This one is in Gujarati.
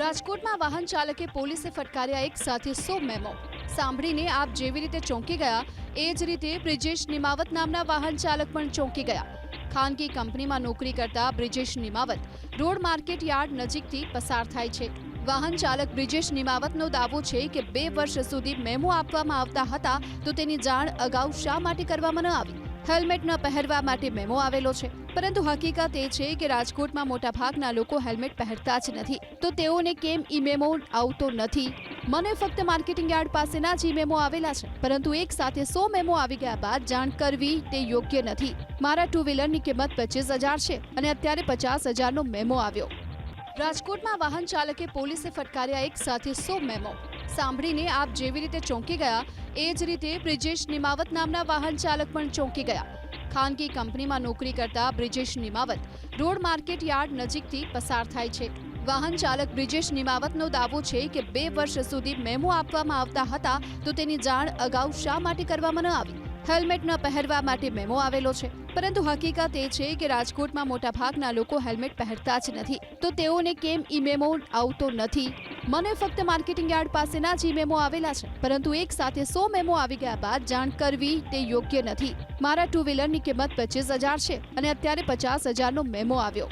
રાજકોટમાં વાહન ચાલકે પોલીસે ફટકાર્યા એક સાથે સો મેમો. સાંભળીને આપ જેવી રીતે ચોંકી ગયા, એ જ રીતે બ્રિજેશ નિમાવત નામના વાહન ચાલક પણ ચોંકી ગયા. ખાનગી કંપનીમાં નોકરી કરતા Brijesh Nimavat road market yard નજીકથી પસાર થાય છે. વાહન ચાલક બ્રિજેશ નિમાવતનો દાવો છે કે બે વર્ષ સુધી મેમો આપવામાં આવતા હતા તો તેની જાણ અગાઉ શા માટે કરવામાં ન આવી? હેલ્મેટ ન પહેરવા માટે મેમો આવેલો છે. પરંતુ હકીકત એ છે કે રાજકોટમાં મોટાભાગના લોકો હેલ્મેટ પહેરતા જ નથી. તો તેઓને કેમ ઈ મેમો આવતો નથી? મને ફક્ત માર્કેટિંગ યાર્ડ પાસેના જ ઈ મેમો આવેલા છે. પરંતુ એક સાથે સો મેમો આવી ગયા બાદ જાણ કરવી તે યોગ્ય નથી. મારા ટુ વ્હીલરની કિંમત પચીસ હજાર છે અને અત્યારે પચાસ હજારનો મેમો આવ્યો. રાજકોટમાં વાહન ચાલકે પોલીસે ફટકાર્યા એક સાથે સો મેમો. સાંભળીને આપ જેવી રીતે ચોંકી ગયા, એ જ રીતે બ્રિજેશ નિમાવત નામના વાહન ચાલક પણ ચોંકી ગયા. ખાનગી કંપનીમાં નોકરી કરતા Brijesh Nimavat road market yard નજીકથી પસાર થાય છે. વાહન ચાલક બ્રિજેશ નિમાવતનો દાવો છે કે બે વર્ષ સુધી મેમો આપવામાં આવતા હતા તો તેની જાણ અગાઉ શા માટે કરવામાં ન આવી? હેલ્મેટ ન પહેરવા માટે મેમો આવેલો છે. પરંતુ હકીકત એ છે કે રાજકોટમાં મોટાભાગના લોકો હેલ્મેટ પહેરતા જ નથી. તો તેઓને કેમ ઈ મેમો આવતો નથી? મને ફક્ત માર્કેટિંગ યાર્ડ પાસેના જ મેમો આવેલા છે, પરંતુ એક સાથે સો મેમો આવી ગયા બાદ જાણ કરવી તે યોગ્ય નથી. મારા ટુ વ્હીલરની કિંમત પચીસ હજાર છે અને અત્યારે પચાસ હજારનો મેમો આવ્યો.